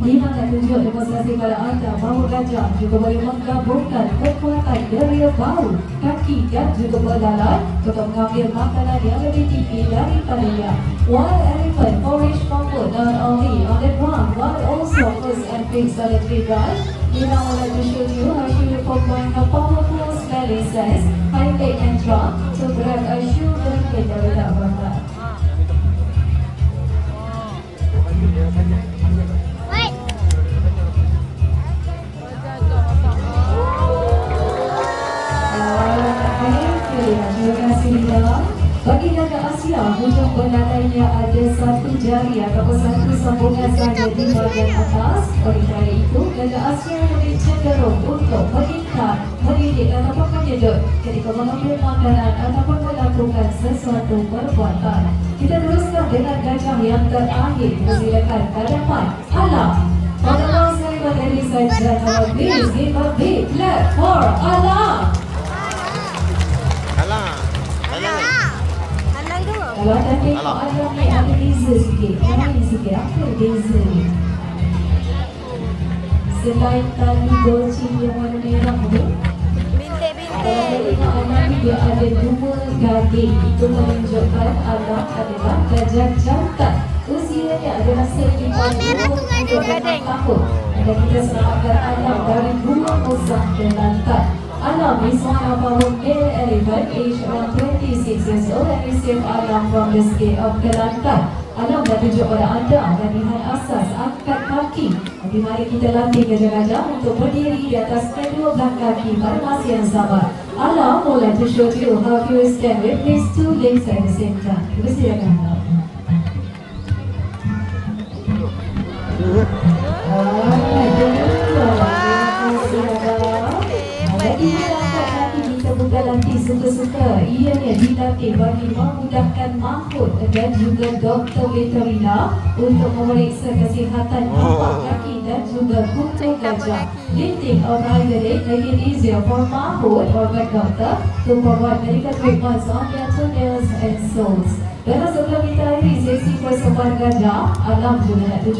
Di mana tunjuk demonstrasi pada anda bahawa gajah juga boleh menggabungkan kekuatan deria bahu, kaki dan juga belalai untuk mengambil makanan yang lebih tinggi daripadanya. While elephant forage forward not only on the ground but also first and the now would like to show you how she will combine her powerful smelling sense, high and trunk to grab a dari tak berapa. Wait. Bagi gajah Asia, hujung belalainya ada satu jari ataupun satu sambungan saja di bahagian atas. Oleh kerana itu, gajah Asia lebih cenderung untuk mengikat, mendidik ataupun menyedut ketika mengambil makanan ataupun melakukan sesuatu perbuatan. Kita teruskan dengan gajah yang terakhir. Persilakan ke depan. Alam. Pada sekali ladies and gentlemen, please give a big clap for Alam. Kalau anda tengok Alah. ayam ni ada beza sikit. Lain sikit. Apa beza ni? Selain tali gocing yang warna merah tu, kalau anda tengok ni dia ada dua gading. Itu menunjukkan alam adalah gajah jantan. Usianya adalah sekitar Oh, merah tu gading. 26 tahun. Dan kita selamatkan alam dari dua musuh belantan. Alam is one of our male elephant aged around 26 years old and received alam from the state of Kelantan. Alam dah tunjuk pada anda latihan asas angkat kaki. Jadi mari kita latih gajah-gajah untuk berdiri di atas kedua belah kaki pada masa yang sama. Alam like to show you how you stand with his two legs at the same time. Persilakan Alam. Latih suka-suka. Ianya dilatih bagi memudahkan mahut dan juga doktor veterina Untuk memeriksa kesihatan tapak kaki dan juga kuku gajah. Lifting of either leg make easier for mahut or the doctor To provide medical treatments on their toenails and soles Dan sebelum kita akhiri sesi persembahan gajah Alam juga nak tunjuk